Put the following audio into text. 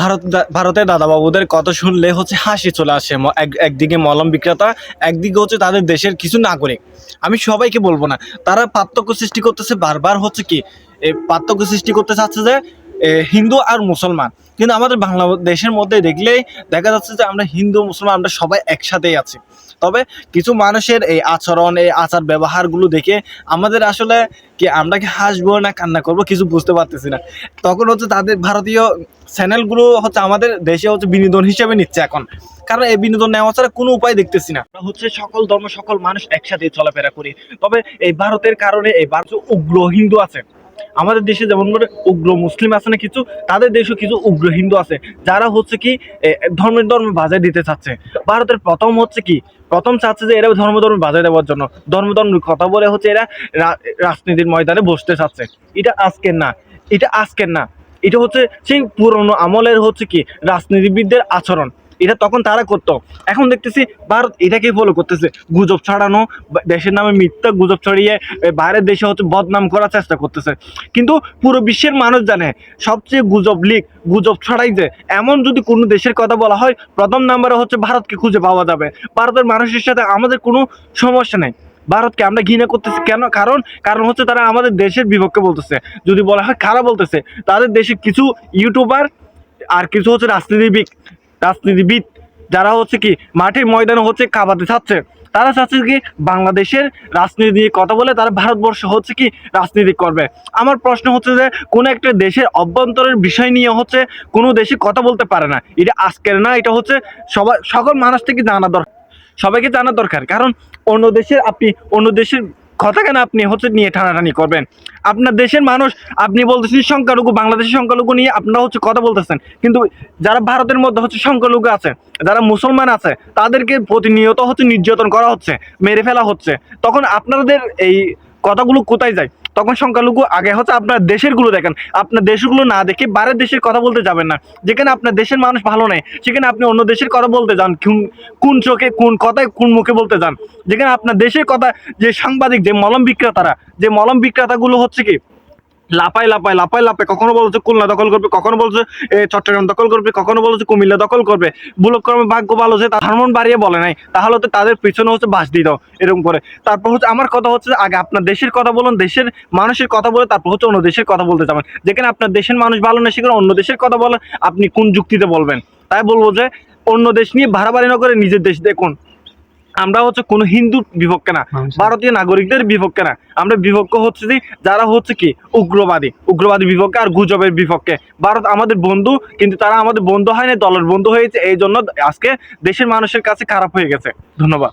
ভারত ভারতের দাদাবাবুদের কথা শুনলে হচ্ছে হাসি চলে আসে একদিকে মলম বিক্রেতা, একদিকে হচ্ছে তাদের দেশের কিছু নাগরিক। আমি সবাইকে বলব না, তারা পার্থক্য সৃষ্টি করতেছে বারবার হচ্ছে কি, এই পার্থক্য সৃষ্টি করতে চাচ্ছে যে হিন্দু আর মুসলমান। কিন্তু আমাদের বাংলাদেশের মধ্যে দেখলেই দেখা যাচ্ছে যে আমরা হিন্দু, মুসলমান, আমরা সবাই একসাথেই আছি। তবে কিছু মানুষের এই আচরণ, এই আচার ব্যবহারগুলো দেখে আমাদের আসলে কি আমরা কি হাসবো না কান্না করব কিছু বুঝতে পারতেছি না। তখন হচ্ছে তাদের ভারতীয় চ্যানেলগুলো হচ্ছে আমাদের দেশে হচ্ছে বিনোদন হিসেবে নিচ্ছে এখন। কারণ এই বিনোদন নেওয়া ছাড়া কোনো উপায় দেখতেছি না। হচ্ছে সকল ধর্ম, সকল মানুষ একসাথে চলাফেরা করি। তবে এই ভারতের কারণে এই ভারত উগ্র হিন্দু আছে আমাদের দেশে যেমন করে উগ্র মুসলিম আছে না কিছু, তাদের দেশেও কিছু উগ্র হিন্দু আছে। যারা হচ্ছে কি ধর্মের ধর্ম বাজায় দিতে চাচ্ছে। ভারতের প্রথম হচ্ছে কি, প্রথম চাচ্ছে যে এরা ধর্ম ধর্ম বাজায় দেওয়ার জন্য। ধর্ম ধর্ম কথা বলে হচ্ছে এরা রাজনীতির ময়দানে বসতে চাচ্ছে। এটা আজকের না, এটা আজকের না। এটা হচ্ছে সেই পুরনো আমলের হচ্ছে কি, রাজনীতিবিদদের আচরণ। এটা তখন তারা করতো। এখন দেখতেছি ভারত এটাকে ফলো করতেছে। গুজব ছড়ানো দেশের নামে মিথ্যা গুজব ছড়িয়ে বাইরের দেশে হচ্ছে বদনাম করার চেষ্টা করতেছে। কিন্তু পুরো বিশ্বের মানুষ জানে, সবচেয়ে গুজব লিক গুজব ছড়াই যে, এমন যদি কোনো দেশের কথা বলা হয়, প্রথম নাম্বারে হচ্ছে ভারতকে খুঁজে পাওয়া যাবে। ভারতের মানুষের সাথে আমাদের কোনো সমস্যা নেই। ভারতকে আমরা ঘৃণা করতেছি কেন? কারণ কারণ হচ্ছে তারা আমাদের দেশের বিপক্ষে বলতেছে। যদি বলা হয় খারাপ বলতেছে, তাদের দেশে কিছু ইউটিউবার আর কিছু হচ্ছে রাজনীতিবিদ রাজনীতিবিদ যারা হচ্ছে কি মাঠের ময়দানে হচ্ছে কাবাতে চাচ্ছে, তারা চাচ্ছে কি বাংলাদেশের রাজনীতি নিয়ে কথা বলে তারা ভারতবর্ষ হচ্ছে কি রাজনীতি করবে। আমার প্রশ্ন হচ্ছে যে কোনো একটা দেশের অভ্যন্তরের বিষয় নিয়ে হচ্ছে কোনো দেশে কথা বলতে পারে না। এটা আজকের না, এটা হচ্ছে সবাই সকল মানুষ থেকে জানা দরকার। সবাইকে জানা দরকার। কারণ অন্য দেশের আপনি, অন্য দেশের কথা কেন আপনি হচ্ছে নিয়ে টানাটানি করবেন? আপনার দেশের মানুষ, আপনি বলতেছেন সংখ্যালঘু, বাংলাদেশের সংখ্যালঘু নিয়ে আপনারা হচ্ছে কথা বলতেছেন। কিন্তু যারা ভারতের মধ্যে হচ্ছে সংখ্যালঘু আছে, যারা মুসলমান আছে, তাদেরকে প্রতিনিয়ত হচ্ছে নির্যাতন করা হচ্ছে, মেরে ফেলা হচ্ছে। তখন আপনাদের এই কথাগুলো কোথায় যায়? তখন সংখ্যালঘু আগে হচ্ছে আপনার দেশেরগুলো দেখেন। আপনার দেশগুলো না দেখে বাইরের দেশের কথা বলতে যাবেন না। যেখানে আপনার দেশের মানুষ ভালো নেই, সেখানে আপনি অন্য দেশের কথা বলতে যান। কোন- চোখে, কোন কথায়, কোন মুখে বলতে যান। যেখানে আপনার দেশের কথা, যে সাংবাদিক, যে মলম বিক্রেতারা, যে মলম বিক্রেতাগুলো হচ্ছে কি লাপায় লাপায় লাপায় লাপায় কখনো বলছে খুলনা দখল করবে, কখনো বলছে চট্টগ্রাম দখল করবে, কখনো বলছে কুমিল্লা দখল করবে। বুলক্রমে ভাগ্য ভালো যে হারমোন বাড়িয়ে বলে নাই। তাহলে তো তাদের পিছনে হচ্ছে বাস দিয়ে দাও, এরকম করে। তারপর হচ্ছে, আমার কথা হচ্ছে আগে আপনার দেশের কথা বলুন, দেশের মানুষের কথা বলে, তারপর হচ্ছে অন্য দেশের কথা বলতে যাবেন। যেখানে আপনার দেশের মানুষ ভালো না সেখানে অন্য দেশের কথা বলেন আপনি কোন যুক্তিতে বলবেন? তাই বলব যে, অন্য দেশ নিয়ে ভাড়াবাড়ি না করে নিজের দেশ দেখুন। আমরা হচ্ছে কোনো হিন্দু বিপক্ষে না ভারতীয় নাগরিকদের বিপক্ষে না। আমরা বিপক্ষ হচ্ছে যে যারা হচ্ছে কি উগ্রবাদী উগ্রবাদী বিপক্ষে আর গুজবের বিপক্ষে ভারত আমাদের বন্ধু কিন্তু তারা আমাদের বন্ধু হয়নি দলের বন্ধু হয়েছে এই জন্য আজকে দেশের মানুষের কাছে খারাপ হয়ে গেছে। ধন্যবাদ।